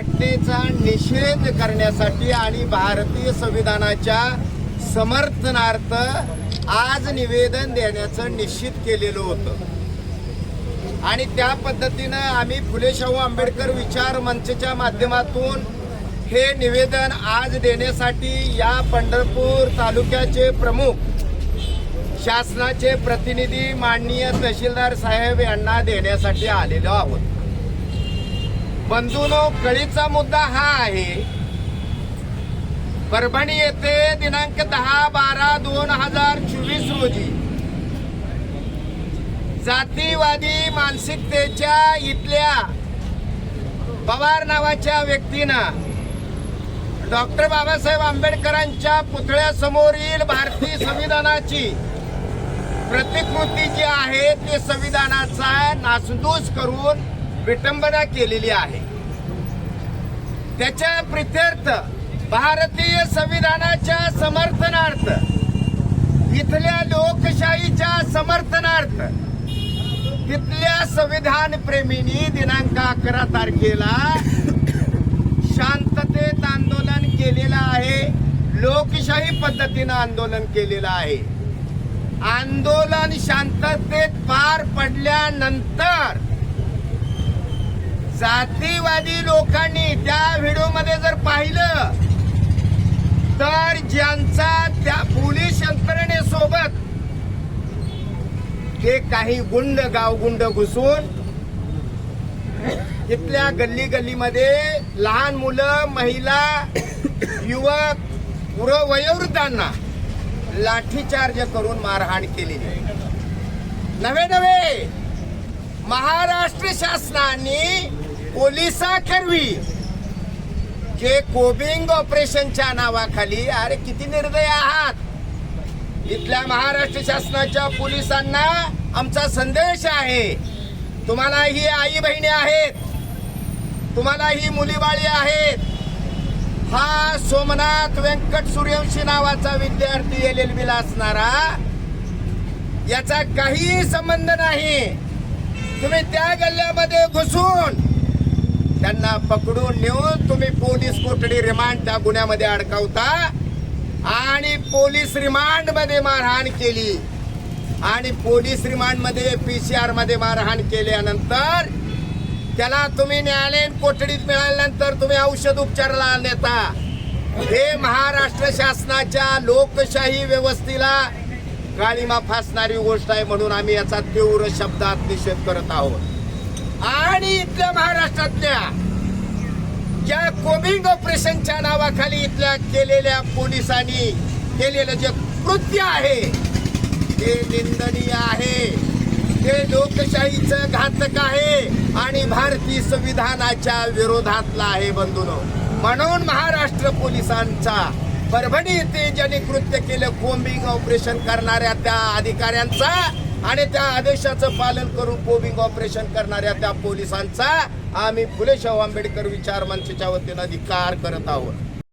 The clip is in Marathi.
घटनेचा निषेध करण्यासाठी आणि भारतीय संविधानाच्या समर्थनार्थ आज निवेदन देण्याचं निश्चित केलेलं होतं. आणि त्या पद्धतीनं आम्ही फुले शाहू आंबेडकर विचार मंचच्या माध्यमातून हे निवेदन आज देण्यासाठी या पंढरपूर तालुक्याचे प्रमुख शासनाचे प्रतिनिधी माननीय तहसीलदार साहेब यांना देण्यासाठी आलेलो आहोत. बंधूनो कळीचा मुद्दा हा आहे. परभणी येथे दिनांक दहा बारा दोन हजार चोवीस रोजी जातीवादी मानसिकतेच्या इथल्या पवार नावाच्या व्यक्तीनं डॉक्टर बाबासाहेब आंबेडकरांच्या पुतळ्यासमोरील भारतीय संविधानाची प्रतिकृती जी आहे ते संविधानाचा नासधूस करून विटंबना केलेली आहे. त्याच्या प्रित्यर्थ भारतीय संविधानाच्या समर्थनार्थ इथल्या लोकशाहीच्या समर्थनार्थ तिथल्या संविधान प्रेमींनी दिनांक अकरा तारखेला शांततेत आंदोलन केलेलं आहे. लोकशाही पद्धतीनं आंदोलन केलेलं आहे. आंदोलन शांततेत पार पडल्यानंतर जातीवादी लोकांनी त्या व्हिडिओमध्ये जर पाहिलं तर ज्यांचा त्या पोलीस यंत्रणेसोबत हे काही गुंड गावगुंड घुसून तिथल्या गल्ली गल्लीमध्ये लहान मुलं महिला युवक वयोवृद्धांना लाठीचार्ज करून मारहाण केली नवे नवे महाराष्ट्र शासनाने पोलिसाखेरवी जे कोबिंग ऑपरेशनच्या नावाखाली अरे किती निर्दय आहात. इथल्या महाराष्ट्र शासनाच्या पोलिसांना आमचा संदेश आहे. तुम्हाला ही आई बहिणी आहेत. तुम्हाला ही मुलीबाळी आहेत. हा सोमनाथ व्यंकट सूर्यवंशी नावाचा विद्यार्थी एल एल बीला असणारा याचा काहीही संबंध नाही. तुम्ही त्या गल्ल्यामध्ये घुसून त्यांना पकडून नेऊन तुम्ही पोलीस कोठडी रिमांड त्या गुन्ह्यामध्ये अडकवता आणि पोलीस रिमांडमध्ये मारहाण केली. आणि पोलीस रिमांडमध्ये पीसीआरमध्ये मारहाण केल्यानंतर त्याला तुम्ही न्यायालयीन कोठडीत मिळाल्यानंतर तुम्ही औषध उपचाराला नेता. हे महाराष्ट्र शासनाच्या लोकशाही व्यवस्थेला काळीमा फासणारी गोष्ट आहे म्हणून आम्ही याचा तीव्र शब्दात निषेध करत आहोत. आणि इथल्या महाराष्ट्रातल्या ज्या कोबिंग ऑपरेशनच्या नावाखाली इथल्या केलेल्या पोलिसांनी केलेलं जे कृत्य आहे ते निंदनीय आहे. ते लोकशाहीचं घातक आहे आणि भारतीय संविधानाच्या विरोधातला आहे बंधून. म्हणून महाराष्ट्र पोलिसांचा परभणी येथे ज्यांनी कृत्य केलं कोम्बिंग ऑपरेशन करणाऱ्या त्या अधिकाऱ्यांचा आणि त्या आदेशाचं पालन करून कोबिंग ऑपरेशन करणाऱ्या त्या पोलिसांचा आम्ही फुले शाहू आंबेडकर विचार मंचच्या वतीनं अधिकार करत आहोत.